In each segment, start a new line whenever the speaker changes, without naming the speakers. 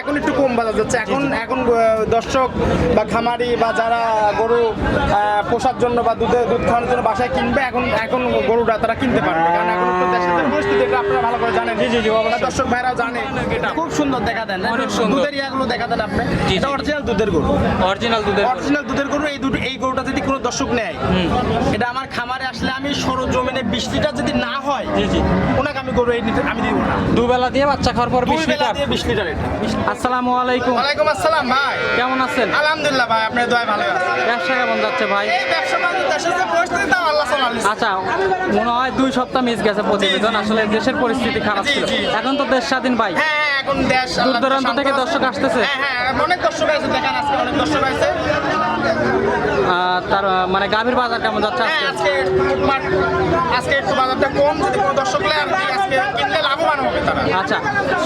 এখন একটু কম বাজার যাচ্ছে এখন এখন দর্শক বা খামারি বা যারা গরু পোষার জন্য বা দুধে দুধ খাওয়ানোর জন্য বাসায় কিনবে এখন এখন গরুটা তারা কিনতে পারবে। কারণ এখন দেশের পরিস্থিতি এটা আপনারা ভালো করে জানেন। জি জি জি দর্শক ভাইরাও জানে খুব সুন্দর দেখা দেন।
অনেক সুন্দর।
দুধের ইয়াগুলো দেখা দেন আপনি। এটা অরিজিনাল দুধের গরু।
অরিজিনাল দুধের।
অরিজিনাল দুধের গরু এই দুটো এই গরুটা যদি কোনো দর্শক নেয় এটা আমার খামারে আসলে আমি সরজমিনে লিটার যদি না হয়
জি জি।
ওনাকে আমি গরু এই নিতে- আমি দিব না।
দুবেলা দিয়ে বাচ্চা খাওয়ার পর বিশ লিটার।
বিশ লিটার এটা।
আসসালামু আলাইকুম।
ওয়ালাইকুম আসসালাম ভাই।
কেমন আছেন?
আলহামদুলিল্লাহ ভাই আপনার দোয়ায় ভালো আছে।
ব্যবসা কেমন যাচ্ছে ভাই?
এই ব্যবসা বাণিজ্য দেশের যে পরিস্থিতি আল্লাহ
আচ্ছা মনে হয় দুই সপ্তাহ মিস গেছে প্রতিবেদন।
জি, জি।
আসলে দেশের পরিস্থিতি খারাপ ছিল। এখন তো দেশ স্বাধীন ভাই।
হ্যাঁ হ্যাঁ, এখন দেশ
দূর দূরান্ত থেকে দর্শক আসতেছে?
হ্যাঁ হ্যাঁ অনেক দর্শক আছে দেখেন আজকে অনেক দর্শক আছে
তার মানে গাভীর বাজার কেমন যাচ্ছে আজকে?
আজকে একটু বাজারটা কম যদি কোনো দর্শক আজকে কিনলে লাভবান হবে। তারা।
আচ্ছা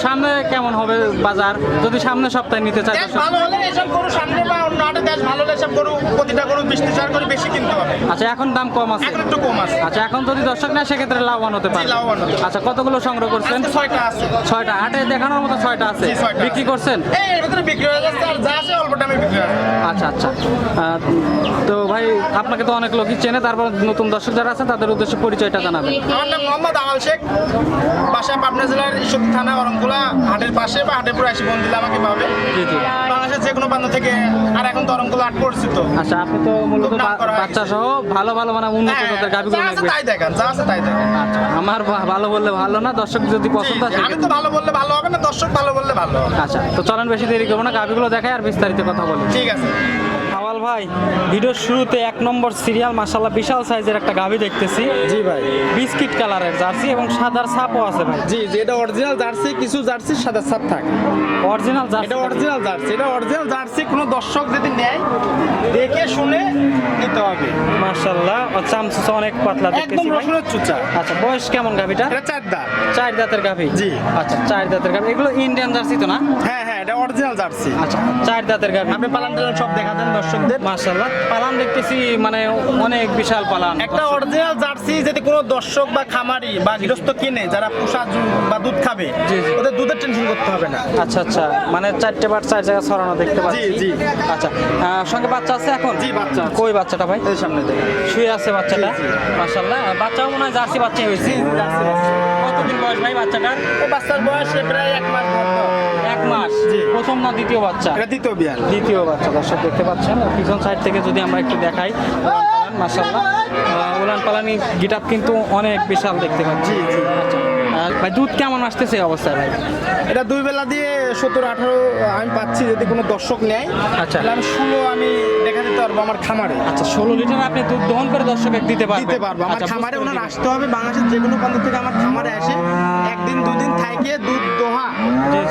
সামনে কেমন হবে বাজার? যদি সামনে সপ্তাহে নিতে চাই
দেশ ভালো হলে এসব গরু সামনে বা অন্য হাটে দেশ ভালো হলে এসব গরু প্রতিটা গরু বিশ চার করে বেশি কিনতে হবে।
আচ্ছা এখন দাম কম আছে।
এখন একটু কম আছে।
আচ্ছা এখন যদি দর্শক নেয় সেক্ষেত্রে লাভবান হতে পারে
লাভবান
আচ্ছা কতগুলো সংগ্রহ করছেন?
ছয়টা আছে।
ছয়টা। হাটে দেখানোর মতো ছয়টা আছে। বিক্রি করছেন?
এই ভিতরে বিক্রি হয়ে যাচ্ছে আর যা আছে অল্প টাইমে বিক্রি হয়ে
আচ্ছা আচ্ছা। তো ভাই আপনাকে তো অনেক লোকই চেনে তারপর নতুন দর্শক যারা আছে তাদের উদ্দেশ্যে পরিচয়টা জানাবেন।
আমার নাম মোহাম্মদ আওয়াল শেখ বাসা পাবনা জেলার ঈশ্বর থানা অরমকুলা হাটের পাশে বা হাটের পুরো এসে ফোন দিলে আমাকে পাবে। বাংলাদেশের যে কোনো প্রান্ত থেকে আর এখন তো অরমকুলা হাট পরিচিত
আচ্ছা আপনি তো মূলত। বাচ্চা সহ ভালো ভালো মানে উন্নত
হ্যাঁ,
জাতের গাভিগুলো
যা আছে তাই দেখেন যা আছে তাই দেখেন।
আচ্ছা আমার ভালো বললে ভালো না দর্শক যদি পছন্দ আসে
আমি তো ভালো বললে ভালো হবে না দর্শক ভালো বললে ভালো
আচ্ছা তো চলেন বেশি দেরি করব না গাভিগুলো দেখাই আর বিস্তারিত কথা বলি।
ঠিক আছে।
আওয়াল ভাই ভিডিওর শুরুতে এক নম্বর সিরিয়াল মাসাল্লাহ বিশাল সাইজের একটা গাভি দেখতেছি।
জি ভাই।
বিস্কিট কালারের জার্সি এবং সাদার ছাপও আছে ভাই।
জি জি এটা অরিজিনাল জার্সি কিছু জার্সি সাদা সাপ থাকে।
অরিজিনাল জার্সি
এটা অরিজিনাল জার্সি এটা অরিজিনাল জার্সি কোনো দর্শক যদি নেয় দেখে শুনে নিতে হবে।
মার্শাল্লাহ চামচুস অনেক পাতলা
একদম
দেখতেছি ভাই।
রসুনের চুচা।
আচ্ছা বয়স কেমন গাভিটা?
এটা চার দাঁত।
চার দাঁতের গাভি?
জি।
আচ্ছা চার দাঁতের গাভি। এগুলো ইন্ডিয়ান জার্সি তো না?
হ্যাঁ এটা অরিজিনাল জার্সি
আচ্ছা। চার দাঁতের গাভি।
আপনি পালান টালান সব দেখা দেন দর্শকদের
মার্শাল্লাহ পালান দেখতেছি মানে অনেক বিশাল পালান।
একটা অরিজিনাল জার্সি যদি কোনো দর্শক বা খামারি বা গৃহস্থ কিনে যারা পোষা বা দুধ খাবে। ওদের দুধের টেনশন করতে হবে না।
আচ্ছা আচ্ছা। মানে চারটে বার চার জায়গায় ছড়ানো দেখতে পাচ্ছি।
জি।
আচ্ছা। সঙ্গে বাচ্চা আছে এখন?
জি, বাচ্চা।
কই বাচ্চাটা ভাই?
এই সামনে দেখেন।
শুয়ে আছে বাচ্চাটা?
জি।
বাচ্চাও মনে হয় জার্সি বাচ্চাই হয়েছে। কতদিন বয়স ভাই বাচ্চাটার?
বাচ্চার বয়স প্রায় এক মাস মতো।
এক মাস।
জি।
প্রথম না দ্বিতীয় বাচ্চা?
এটা দ্বিতীয় বিয়ান
দ্বিতীয় বাচ্চা দর্শক দেখতে পাচ্ছেন। পিছন সাইড থেকে যদি আমরা একটু দেখাই মাসাল্লাহ উলান পালানি গিটাপ কিন্তু অনেক বিশাল দেখতে পাচ্ছি আচ্ছা। ভাই দুধ কেমন আসতেছে অবস্থা ভাই?
এটা দুই বেলা দিয়ে সত্তর আঠারো আমি পাচ্ছি যদি কোনো দর্শক নেয়
আচ্ছা।
তাহলে আমি ষোলো আমি দেখা দিতে পারব আমার খামারে।
আচ্ছা ষোলো লিটার আপনি দুধ দহন করে দর্শকে দিতে পারবেন
দিতে পারব। আমার
আচ্ছা,
খামারে ওনার আসতে হবে বাংলাদেশের যে কোনো প্রান্ত থেকে আমার খামারে আসে। একদিন দুদিন থাকে দুধ দোহা।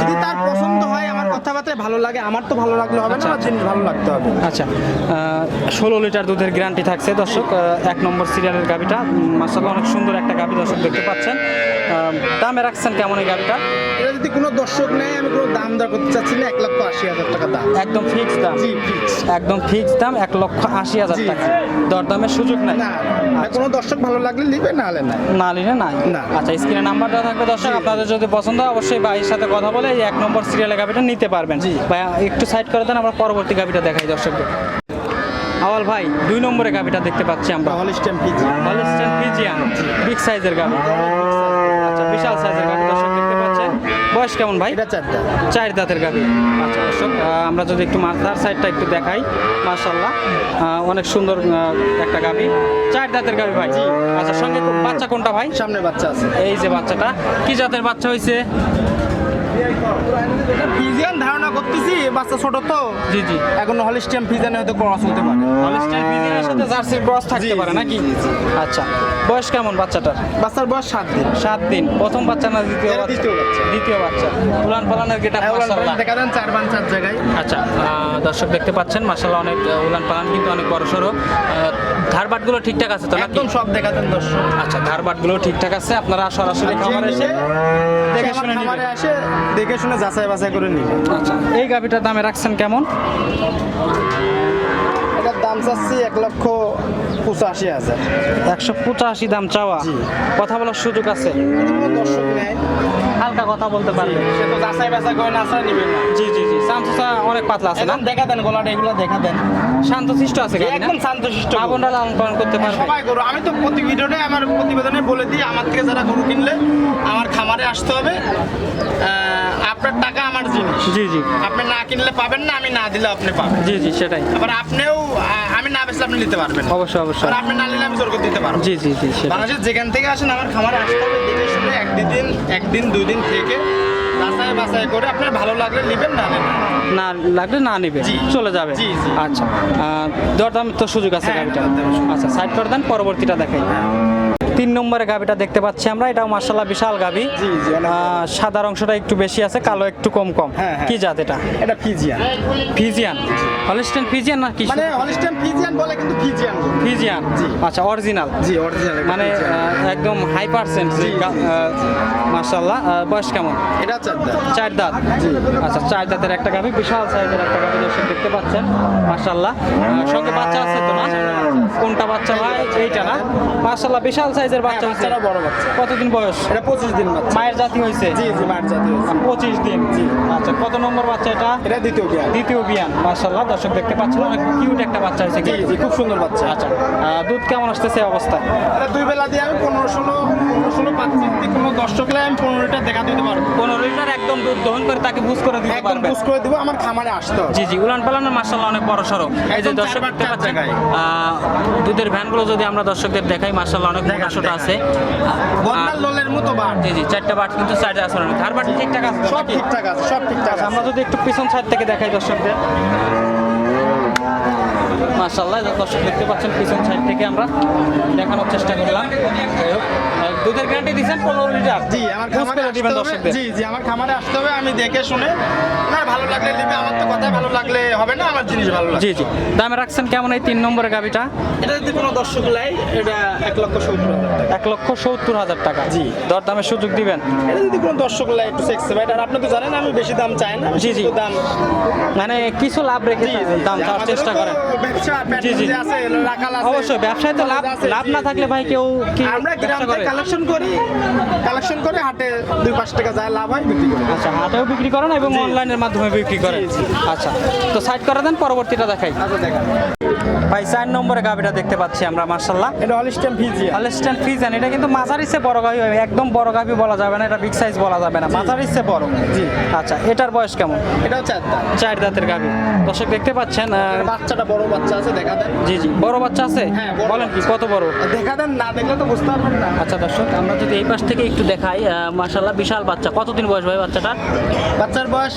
যদি তার পছন্দ হয় আমার কথাবার্তায় ভালো লাগে আমার তো ভালো লাগলে হবে না
আচ্ছা,
জিনিস ভালো লাগতে হবে।
আচ্ছা ষোলো লিটার দুধের গ্যারান্টি থাকছে। দর্শক এক নম্বর সিরিয়ালের গাবিটা মাসাল্লাহ অনেক সুন্দর একটা গাবি দর্শক দেখতে পাচ্ছেন। দামে রাখছেন কেমন এই গাবিটা
এটা যদি কোনো দর্শক নেয় আমি কোনো দাম দর করতে চাচ্ছি না এক লক্ষ আশি হাজার টাকা দাম।
একদম ফিক্স দাম?
জি ফিক্স
একদম ফিক্স দাম এক লক্ষ আশি হাজার টাকা। দরদামের সুযোগ নাই?
না না, কোনো দর্শক ভালো লাগলে নিবে না হলে না
না নিলে নাই?
না।
আচ্ছা স্ক্রিনে নাম্বার দেওয়া থাকবে দর্শক। আপনাদের যদি পছন্দ হয় অবশ্যই ভাইয়ের সাথে কথা বলে এই এক নম্বর সিরিয়ালের গাভিটা নিতে পারবেন।
জি।
ভাই একটু সাইড করে দেন আমরা পরবর্তী গাভিটা দেখাই দর্শকদের। আওয়াল ভাই দুই নম্বরে গাভিটা দেখতে পাচ্ছি আমরা।
হল স্ট্যাম্প পিজি
হলিস্টেন ফিজিয়ান বিগ সাইজের গাভি। আচ্ছা বিশাল সাইজের গাভি দর্শক দেখতে পাচ্ছেন। বয়স কেমন ভাই?
এটা চারটা
চার দাঁতের গাভি। আচ্ছা দর্শক আমরা যদি একটু মাথার সাইডটা একটু দেখাই মাশাল্লাহ আহ, অনেক সুন্দর একটা গাভি। চার দাঁতের গাভি ভাই। আচ্ছা সঙ্গে বাচ্চা কোনটা ভাই?
সামনে বাচ্চা আছে।
এই যে বাচ্চাটা। কি জাতের বাচ্চা হয়েছে
ফিজিয়ান ধারণা করতেছি। বাচ্চা ছোট তো?
জি জি।
এখন হলিস্টিয়াম ফিজিয়ানে হয়তো ক্রস হতে পারে।
হলিস্টাইন ফিজিয়ানের সাথে জার্সির ক্রস থাকতে পারে নাকি। আচ্ছা বয়স কেমন বাচ্চাটার?
বাচ্চার বয়স সাত দিন।
সাত দিন। প্রথম বাচ্চা না দ্বিতীয় বাচ্চা?
দ্বিতীয় বাচ্চা।
দ্বিতীয় বাচ্চা। উলান পালানের গেটা
হ্যাঁ, দেখা দেন চার পাঁচ চার জায়গায়।
আচ্ছা দর্শক দেখতে পাচ্ছেন মাসাল্লাহ অনেক উলান পালান কিন্তু অনেক বড় সড়ো। ধারবাটগুলো ঠিকঠাক আছে তো
একদম সব দেখা দেন দর্শক।
আচ্ছা ধারবাটগুলো ঠিকঠাক আছে। আপনারা সরাসরি খামারে এসে দেখে শুনে নেবেন।
আসে দেখে শুনে যাচাই বাছাই করে নিবে।
আচ্ছা এই গাভিটার দামে রাখছেন কেমন?
এটার দাম চাচ্ছি এক লক্ষ পঁচাশি হাজার।
একশো পঁচাশি দাম চাওয়া। কথা বলার সুযোগ আছে?
দর্শক নেয়।
হালকা কথা বলতে পারবে
সে তো যাচাই বাছাই করে না আসলে না।
জি জি জি। সামসুসা অনেক পাতলা আছে না?
এখন দেখা দেন গলাটা এগুলো দেখা দেন।
শান্তশিষ্ট আছে গাড়ি
একদম শান্তশিষ্ট।
আগুনটা লালন পালন করতে পারবে।
সবাই গরু। আমি তো প্রতি ভিডিওতে আমার প্রতিবেদনে বলে দিই আমার থেকে যারা গরু কিনলে আমার খামারে আসতে হবে। আপনার টাকা আমার জিনিস।
জি জি।
আপনি না কিনলে পাবেন না আমি না দিলে আপনি পাবেন।
জি জি সেটাই।
আবার আপনিও আমি না বেচলে আপনি নিতে পারবেন
অবশ্যই অবশ্যই।
আর আপনি না নিলে আমি জোর করে দিতে পারব।
জি জি জি সেটাই।
যেখান থেকে আসেন আমার খামারে আসতে হবে দেখে শুনে একদিন একদিন দুই দিন থেকে বাসায় বাছাই করে আপনার ভালো লাগলে নেবেন না নেবেন?
না লাগলে না নিবে। চলে যাবে। আচ্ছা। দরদাম তো সুযোগ আছে
হ্যাঁ,
গাড়িটা আচ্ছা সাইড করে দেন পরবর্তীটা দেখাই। তিন নম্বরে গাবিটা দেখতে পাচ্ছি আমরা। এটাও মার্শাল্লাহ বিশাল আহ, সাদার অংশটা একটু বেশি আছে কালো একটু কম কম।
হ্যাঁ, হ্যাঁ।
কি জাত এটা?
এটা ফিজিয়ান।
ফিজিয়ান। হলিস্টেন ফিজিয়ান না কি
মানে হলিস্টান ফিজিয়ান বলে কিন্তু ফিজিয়ান
ফিজিয়ান।
জি।
আচ্ছা অরিজিনাল
জি অরিজিনাল
মানে একদম হাই পার্সেন্ট। মার্শাল্লাহ বয়স কেমন?
এটা
চার দাঁত।
জি।
আচ্ছা চার দাঁতের একটা গাভি বিশাল সাইজের একটা গাভি দর্শক দেখতে পাচ্ছেন মাশাল্লাহ সঙ্গে বাচ্চা আছে তো না? কোনটা বাচ্চা ভাই এইটা না? মাশাল্লাহ বিশাল সাইজের বাচ্চা
হ্যাঁ,
হচ্ছে
বড় বাচ্চা।
কতদিন বয়স?
এটা পঁচিশ দিন বাচ্চা।
মায়ের জাতি হয়েছে?
জি জি মার জাতীয়
পঁচিশ দিন।
জি।
আচ্ছা কত নম্বর বাচ্চা এটা?
এটা দ্বিতীয় বিয়ান
দ্বিতীয় বিয়ান মাশাল্লাহ দর্শক দেখতে পাচ্ছেন অনেক কিউট একটা বাচ্চা হয়েছে
জি জি খুব সুন্দর বাচ্চা।
আচ্ছা দুধ কেমন আসতেছে অবস্থায়?
এটা দুই বেলা দিয়ে আমি পনেরো ষোলো পনেরো ষোলো পাচ্ছি যদি কোনো দর্শকলে আমি পনেরো লিটার দেখা দিতে পারব।
পনেরো লিটার একদম দুধ দহন করে তাকে বুঝ করে দিতে
একদম
পারবে।
বুঝ করে দিব আমার খামারে আসতে
জি জি উলান পালানের মার্শাল্লাহ অনেক বড় সড়ো এই যে দর্শক দেখতে পাচ্ছেন দুধের ভ্যানগুলো যদি আমরা দর্শকদের দেখাই মার্শাল্লাহ অনেক ছোট আছে।
লোলের মতো বাট
জি জি চারটা বাট কিন্তু আছে বাট ঠিকঠাক আছে
সব ঠিকঠাক আছে সব ঠিকঠাক
আচ্ছা, আমরা যদি একটু পিছন সাইড থেকে দেখাই দর্শকদের। মাশাল্লাহ দর্শক দেখতে পাচ্ছেন পিছন সাইড থেকে আমরা দেখানোর চেষ্টা করলাম। দুধের গ্যারান্টি দিচ্ছেন পনেরো লিটার।
জি আমার খামারে
দিবেন দর্শকদের।
জি জি আমার খামারে আসতে হবে আমি দেখে শুনে না ভালো লাগলে নিবে আমার তো কথাই ভালো লাগলে হবে না আমার জিনিস ভালো লাগে
জি জি দামে রাখছেন কেমন এই তিন নম্বরের গাবিটা
এটা যদি কোনো দর্শক লাই এটা এক লক্ষ সত্তর
এক লক্ষ সত্তর হাজার টাকা।
জি।
দর দামের সুযোগ দিবেন?
এটা যদি কোনো দর্শক লাই একটু সেক্স বাইট আর আপনি তো জানেন আমি বেশি দাম চাই না
জি, জি।
দাম
মানে কিছু লাভ রেখে দাম চাওয়ার চেষ্টা করেন। জি, জি। অবশ্যই ব্যবসায় তো লাভ লাভ না থাকলে ভাই কেউ কি
আমরা গ্রাম থেকে কালেকশন করি কালেকশন করে হাটে দুই পাঁচ টাকা যায় লাভ হয় বিক্রি করি।
আচ্ছা হাটেও বিক্রি করেন এবং অনলাইনের মাধ্যমে বিক্রি করেন। আচ্ছা তো সাইড করে দেন পরবর্তীটা দেখাই।
আচ্ছা দেখা
ভাই চার নম্বরে গাভিটা দেখতে পাচ্ছি আমরা মার্শাল্লাহ
এটা হলিস্টেম ভিজিয়া
হলস্টেন ফ্রিজেন এটা কিন্তু মাঝারিসে বড় গাভি একদম বড় গাভি বলা যাবে না এটা বিগ সাইজ বলা যাবে না মাঝারিসে বড়।
জি।
আচ্ছা এটার বয়স কেমন?
এটাও চারটা
চার দাঁতের গাভি দর্শক দেখতে পাচ্ছেন
বাচ্চাটা বড় বাচ্চা আছে দেখা দেন।
জি জি বড় বাচ্চা আছে?
হ্যাঁ,
বলেন কি কত বড়?
দেখা দেন না দেখলে তো বুঝতে পারবেন না।
আচ্ছা দর্শক আমরা যদি এই পাশ থেকে একটু দেখাই মার্শাল্লাহ বিশাল বাচ্চা। কতদিন বয়স ভাই বাচ্চাটা
বাচ্চার বয়স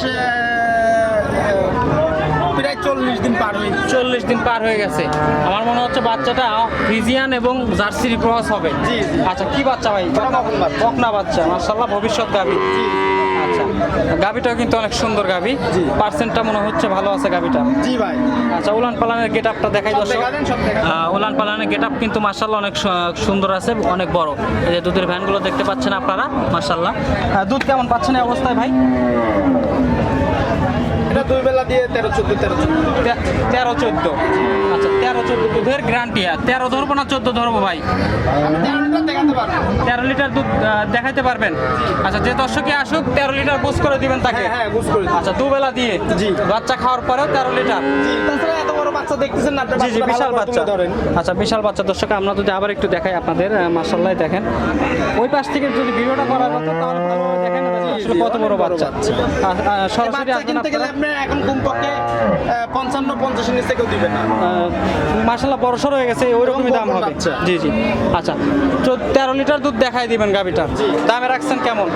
প্রায় চল্লিশ দিন পার হয়ে
চল্লিশ দিন পার হয়ে গেছে। আমার মনে হচ্ছে বাচ্চাটা ফ্রিজিয়ান এবং জার্সির ক্রস হবে।
জি।
আচ্ছা কি বাচ্চা ভাই?
বকনা বাচ্চা।
মার্শাল্লাহ ভবিষ্যৎ গাভি। আচ্ছা গাভিটাও কিন্তু অনেক সুন্দর গাভি।
জি।
পার্সেন্টটা মনে হচ্ছে ভালো আছে গাভিটা
জি ভাই।
আচ্ছা উলান পালানের গেট আপটা দেখাই দর্শক। উলান পালানের গেট আপ কিন্তু মার্শাল্লাহ অনেক সুন্দর আছে অনেক বড়। এই যে দুধের ভ্যানগুলো দেখতে পাচ্ছেন আপনারা মার্শাল্লাহ দুধ কেমন পাচ্ছেন এই অবস্থায় ভাই?
এটা দুই বেলা দিয়ে তেরো চোদ্দ তেরো চোদ্দ।
তেরো চোদ্দ। আচ্ছা তেরো চোদ্দ দুধের গ্যারান্টি তেরো ধরবো না চোদ্দ ধরবো ভাই?
তেরো লিটার দেখাতে
দুধ আহ, দেখাইতে পারবেন? আচ্ছা যে দর্শকে আসুক তেরো লিটার বুঝ করে দিবেন তাকে।
হ্যাঁ হ্যাঁ বুঝ
আচ্ছা দুবেলা দিয়ে
জি।
বাচ্চা খাওয়ার পরেও তেরো লিটার?
এত বড় বাচ্চা দেখতেছেন না
জি জি বিশাল বাচ্চা।
ধরেন।
আচ্ছা বিশাল বাচ্চা। দর্শক আমরা যদি আবার একটু দেখাই আপনাদের মার্শাল্লাহ দেখেন। ওই পাশ থেকে যদি ভিডিওটা করা হতো তাহলে দেখেন। আসলে কত বড় বাচ্চা? সরাসরি
কিনতে গেলে আপনি এখন কমপক্ষে পঞ্চান্ন পঞ্চাশের নিচে কেউ দিবেন না।
মার্শাল্লাহ বড় সড় হয়ে গেছে ওই রকমই দাম হবে। জি জি। আচ্ছা তো তেরো লিটার দুধ দেখাই দিবেন গাভিটা।
জি।
দামে রাখছেন কেমন?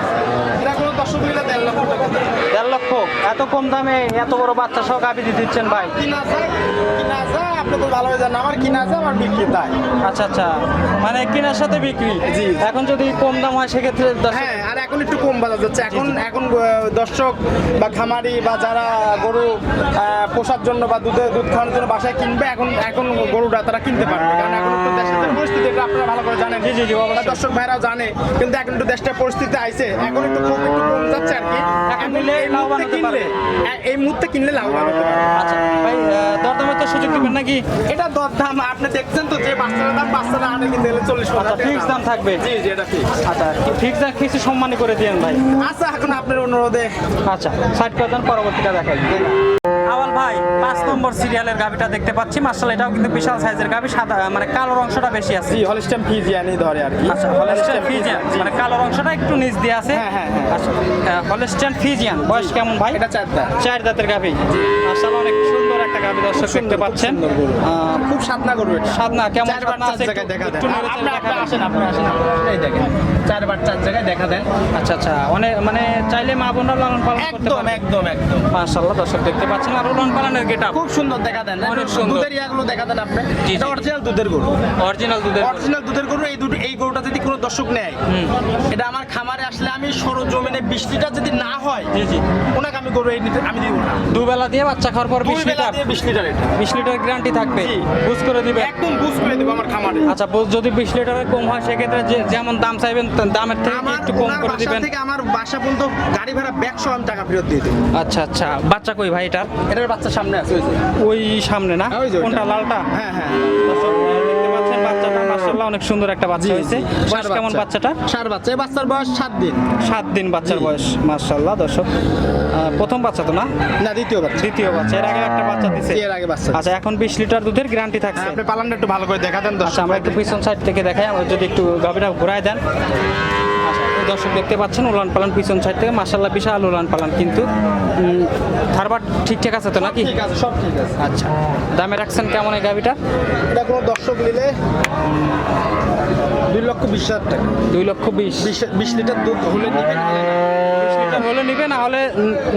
দেড় লক্ষ
এত কম দামে এত বড় বাচ্চা সহ গাভি দিয়ে দিচ্ছেন ভাই।
কিনা যায় কিনা যায় আপনি তো ভালো যান আমার কিনা যায় আমার বিক্রি তাই।
আচ্ছা আচ্ছা। মানে কেনার সাথে বিক্রি?
জি।
এখন যদি কম দাম হয় সেক্ষেত্রে
হ্যাঁ আর এখন একটু কম বাজার যাচ্ছে। এখন এখন দর্শক বা খামারি বা যারা গরু পোষার জন্য বা দুধে দুধ খাওয়ানোর জন্য বাসায় কিনবে এখন এখন গরুটা তারা কিনতে পারবে। কারণ এখন একটু দেশের পরিস্থিতি আপনারা ভালো করে জানেন।
জি, জি, জি,
দর্শক ভাইরাও জানে কিন্তু এখন একটু দেশটার পরিস্থিতি আইছে। এখন একটু কম একটু কম যাচ্ছে আর কি। এই মুহূর্তে কিনলে লাভবান হতে পারবে।
আচ্ছা ভাই দরদামের তো সুযোগ দিবেন নাকি?
এটা দর দাম আপনি দেখছেন তো যে বাচ্চারা দাম বাচ্চারা আনে কিন্তু চল্লিশ
আচ্ছা ফিক্স দাম থাকবে?
জি জি এটা ঠিক
আচ্ছা ফিক্স দাম কিছু সম্মানী করে দিয়েন ভাই।
আচ্ছা এখন আপনার অনুরোধে
আচ্ছা ষাট দেন পরবর্তীটা দেখাই। আওয়াল ভাই পাঁচ নম্বর সিরিয়ালের গাভিটা দেখতে পাচ্ছি। মার্শাল এটাও কিন্তু বিশাল সাইজের গাভি সাদা মানে কালো অংশটা বেশি আছে।
জি হলিস্টাম ফিজিয়ানি ধরে আর কি।
আচ্ছা হলেস্টেন ফিজিয়ান মানে কালোর অংশটা একটু নিচ দিয়ে আছে।
হ্যাঁ, হ্যাঁ, হ্যাঁ।
আচ্ছা হলেস্টেন ফিজিয়ান বয়স কেমন ভাই?
এটা চারটা
চার দাঁতের গাভি মার্শাল অনেক সুন্দর একটা গাভি দর্শক দেখতে পাচ্ছেন।
খুব সাদনা করবে এটা।
সাদনা কেমন
চার
আছে?
জায়গায় দেখা দেন আপনি আপনি আসেন আপনি আসেন এই দেখেন চারবার চার জায়গায় দেখা দেন।
আচ্ছা আচ্ছা অনেক মানে চাইলে মা বোনরা লালন পালন করতে
একদম
পারে
একদম একদম।
মাশাআল্লাহ দর্শক দেখতে পাচ্ছেন। লালন পালনের গেট
খুব সুন্দর দেখা দেন।
অনেক সুন্দর।
দুধের ইয়াগুলো দেখা দেন আপনি। এটা অরিজিনাল দুধের গরু।
অরিজিনাল দুধের
অরিজিনাল দুধের গরু এই দুধ এই গরুটা যদি কোনো দর্শক নেয় এটা আমার খামারে আসলে আমি সরজমিনে লিটার যদি না হয়
জি জি।
ওনাকে আমি গরু এই নিতে আমি দিব না।
দুবেলা দিয়ে বাচ্চা খাওয়ার পর বিশ
দুই বেলা
লিটার।
দিয়ে বিশ লিটার এটা।
বিশ লিটার গ্যারান্টি থাকবে। বুঝ করে দিবে
একদম বুঝ করে দেবো আমার খামারে।
আচ্ছা যদি বিশ লিটারের কম হয় সেক্ষেত্রে যেমন দাম চাইবেন দামের থেকে একটু কম করে দিবেন।
থেকে আমার বাসা পর্যন্ত গাড়ি ভাড়া ব্যাগ সহ আমি টাকা ফেরত দিয়ে দেবো।
আচ্ছা আচ্ছা। বাচ্চা কই ভাই এটার?
এটার বাচ্চা সামনে আছে ওই
সামনে না?
ওই যে
কোনটা লালটা?
হ্যাঁ হ্যাঁ।
দেখতে পাচ্ছেন বাচ্চাটা মাশাআল্লাহ অনেক সুন্দর একটা বাচ্চা হয়েছে। বয়স কেমন বাচ্চাটা?
সার বাচ্চা। এই বাচ্চার বয়স সাত দিন।
সাত দিন বাচ্চার বয়স মাশাআল্লাহ দর্শক। প্রথম বাচ্চা তো না?
না দ্বিতীয় বাচ্চা।
দ্বিতীয় বাচ্চা। এর আগে একটা বাচ্চা দিছে।
এর আগে বাচ্চা
আচ্ছা এখন বিশ লিটার দুধের গ্যারান্টি থাকছে।
আপনি পালানটা একটু ভালো করে দেখা দেন
আচ্ছা
দর্শক।
আমরা একটু পিছন সাইড থেকে দেখাই। আমরা যদি একটু গাভিটা ঘুরাই দেন। দর্শক দেখতে পাচ্ছেন উলান পালান পিছন সাইড থেকে মাসাল্লাহ বিশাল উলান পালান কিন্তু। থারবার ঠিকঠাক আছে তো নাকি?
ঠিক আছে সব ঠিক আছে।
আচ্ছা দামে রাখছেন কেমন এই গাড়িটা?
এটা কোনো দর্শক নিলে? দুই লক্ষ বিশ হাজার টাকা।
দুই লক্ষ বিশ।
বিশ লিটার দুধ হলে নিবেন
হলে নিবে না হলে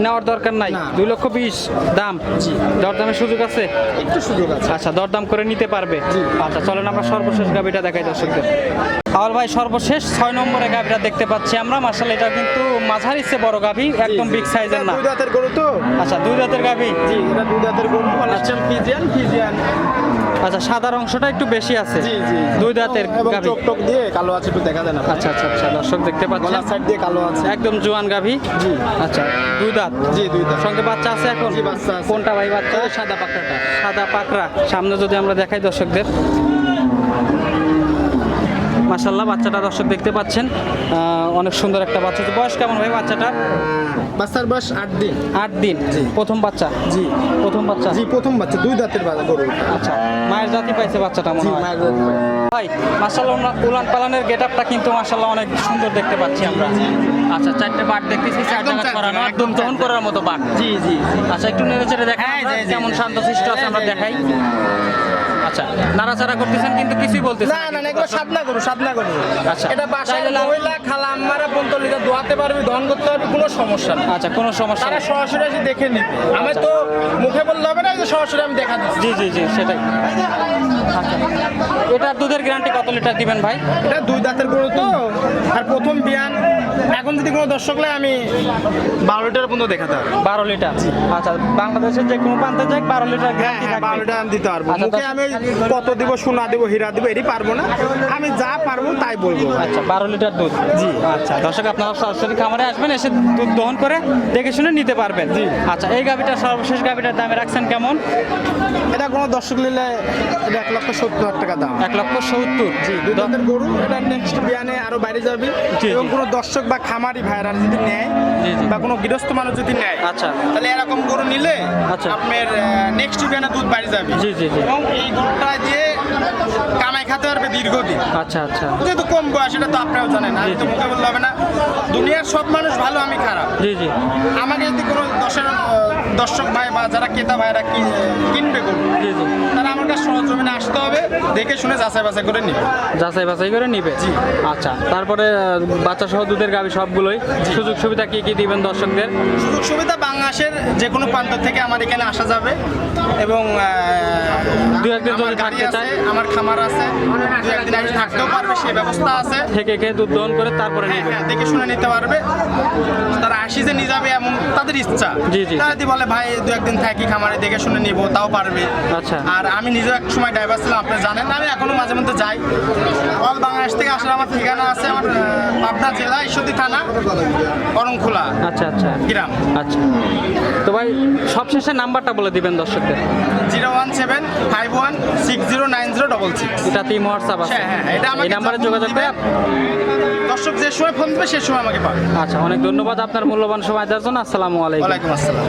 নেওয়ার দরকার নাই। দুই লক্ষ বিশ দাম।
জি।
দরদামের সুযোগ আছে?
একটু সুযোগ আছে।
আচ্ছা দরদাম করে নিতে পারবে। আচ্ছা চলেন আমরা সর্বশেষ গাভিটা দেখাই দর্শকদের। আওয়াল ভাই সর্বশেষ ছয় নম্বরে গাভিটা দেখতে পাচ্ছি আমরা। মার্শাল এটা কিন্তু মাঝারি চেয়ে বড় গাভি একদম বিগ সাইজের না।
দুই দাঁতের গরু তো?
আচ্ছা দুই দাঁতের গাভি?
জি এটা দুই দাঁতের গরু। অনেকটাম ফিজিয়ান ফিজিয়ান
আচ্ছা সাদার অংশটা একটু বেশি আছে।
জি জি
দুই দাঁতের গাভি।
চোখ টোক দিয়ে কালো আছে একটু দেখা দেন আপনি।
আচ্ছা আচ্ছা আচ্ছা দর্শক দেখতে পাচ্ছেন?
গলার সাইড দিয়ে কালো আছে।
একদম জোয়ান গাভি।
জি।
আচ্ছা দুই দাঁত?
জি দুই দাঁত।
সঙ্গে বাচ্চা আছে এখন?
জি, বাচ্চা আছে।
কোনটা ভাই বাচ্চা?
সাদা পাকড়াটা।
সাদা পাকড়া। সামনে যদি আমরা দেখাই দর্শকদের। মাসাল্লাহ বাচ্চাটা দর্শক দেখতে পাচ্ছেন। অনেক সুন্দর একটা বাচ্চা বয়স কেমন ভাই বাচ্চাটার?
বাচ্চার বয়স আট দিন।
আট দিন?
জি।
প্রথম বাচ্চা?
জি।
প্রথম বাচ্চা?
জি প্রথম বাচ্চা দুই দাঁতের বা- গরু
আচ্ছা মায়ের জাতি পাইছে বাচ্চাটা মনে হয়?
মায়ের পায়।
ভাই মাসাল্লাহ উলান পালানের গেট আপটা কিন্তু মাসাল্লাহ অনেক সুন্দর দেখতে পাচ্ছি আমরা। আচ্ছা চারটে বাট দেখতেছি চার
একদম
জায়গা করানো একদম দহন করার মতো বাট।
জি জি
আচ্ছা একটু নেড়ে চেড়ে দেখাই
হ্যাঁ,
আমরা, কেমন
জি।
শান্ত শিষ্ট আছে আমরা
জি, জি,
দেখাই। আচ্ছা নাড়াচাড়া করতেছেন কিন্তু কিছুই বলতেছেন
না না না, এগুলো সাদনা গরু সাদনা গরু।
আচ্ছা।
এটা বাসায় মহিলা খালা আম্মারা পর্যন্ত লিটার দোয়াতে পারবি দহন করতে পারবি কোনো সমস্যা নেই।
আচ্ছা কোনো সমস্যা
তারা সরাসরি এসে দেখে নিবে। আমি তো মুখে বললে হবে না যে সরাসরি আমি দেখা দিচ্ছি।
জি জি জি সেটাই। আচ্ছা এটার দুধের গ্যারান্টি কত লিটার দিবেন ভাই?
এটা দুই দাঁতের গরু তো আর প্রথম বিয়ান। এখন যদি কোনো দর্শক আমি বারো লিটার পর্যন্ত দেখাতে হবে
বারো লিটার আচ্ছা বাংলাদেশের যে কোনো প্রান্তে যাক বারো লিটার গ্যারান্টি
হ্যাঁ বারো লিটার আমি দিতে পারব।
আচ্ছা,
মুখে আমি কত দিব সোনা দিব হীরা দিব এটি পারব না। আমি যা পারব তাই বলব।
আচ্ছা বারো লিটার দুধ? জি। আচ্ছা দর্শক আপনারা সরাসরি খামারে আসবেন এসে দুধ দহন করে দেখে শুনে নিতে পারবেন। জি। আচ্ছা এই গাভিটা সর্বশেষ গাভিটার দামে রাখছেন কেমন?
এটা কোনো দর্শক নিলে এটা এক লক্ষ সত্তর হাজার টাকা দাম।
এক লক্ষ সত্তর? জি
দাঁতের গরু এটা নেক্সট বিয়ানে আরও বাইরে যাবে। এবং কোনো দর্শক বা খামারি ভাইরা যদি নেয়
জি, জি।
বা কোনো গৃহস্থ মানুষ যদি নেয়
আচ্ছা।
তাহলে এরকম গরু নিলে
আচ্ছা।
আপনার নেক্সট বিয়ানে দুধ বাইরে যাবে।
জি, জি, জি।
এবং এই গরুটা দিয়ে কামাই খাতে পারবে দীর্ঘদিন।
আচ্ছা আচ্ছা।
যেহেতু কম বয়স এটা তো আপনারাও জানেন আমি তো মুখে বললে হবে না। দুনিয়ার সব মানুষ ভালো আমি খারাপ।
জি জি।
আমাকে যদি কোনো দশের দর্শক ভাই বা যারা ক্রেতা ভাইরা কিনবে গরু
জি জি।
তারা আমার কাছে সরজমিনে আসতে হবে দেখে শুনে যাচাই বাছাই করে নিবে।
যাচাই বাছাই করে নিবে?
জি।
আচ্ছা তারপরে বাচ্চা সহ দুধের গাভি সবগুলোই? সুযোগ সুবিধা কি কি দিবেন দর্শকদের?
সুযোগ সুবিধা বাংলাদেশের যে কোনো প্রান্ত থেকে আমার এখানে আসা যাবে। এবং
দু একদিন যদি থাকতে চায়?
আমার খামার আছে দু একদিন এসে থাকতেও পারবে সে ব্যবস্থা আছে।
থেকে খেয়ে দুধ দহন করে তারপরে
হ্যাঁ,
নেবে।
হ্যাঁ, দেখে শুনে নিতে পারবে। তারা আসি যে নিয়ে যাবে এমন তাদের ইচ্ছা।
জি, জি।
তারা যদি বলে ভাই দু একদিন থাকি খামারে দেখে শুনে নিব তাও পারবে।
আচ্ছা।
আর আমি নিজেও এক সময় ছিলাম আপনি জানেন আমি এখনও মাঝে মধ্যে যাই। অল বাংলাদেশ থেকে আসলে আমার ঠিকানা আছে আমার পাবনা জেলা ঈশ্বরদী থানা করমখোলা
আচ্ছা আচ্ছা।
গ্রাম।
আচ্ছা। তো ভাই সবশেষে নাম্বারটা বলে দিবেন দর্শকদের।
Zero one seven five one six zero nine zero double six.
এটা তিন হোয়াটসঅ্যাপ আছে।
হ্যাঁ হ্যাঁ হ্যাঁ, এটা
এই নাম্বারে যোগাযোগ করে
দর্শক যে সময় ফোন দেবে সে সময় আমাকে পাবে।
আচ্ছা অনেক ধন্যবাদ আপনার মূল্যবান সময় দেওয়ার জন্য। আসসালামু আলাইকুম।
ওয়ালাইকুম আসসালাম।